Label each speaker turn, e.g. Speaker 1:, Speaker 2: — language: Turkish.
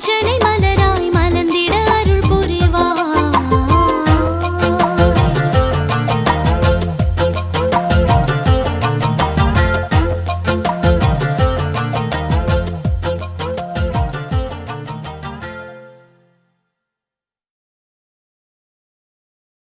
Speaker 1: चले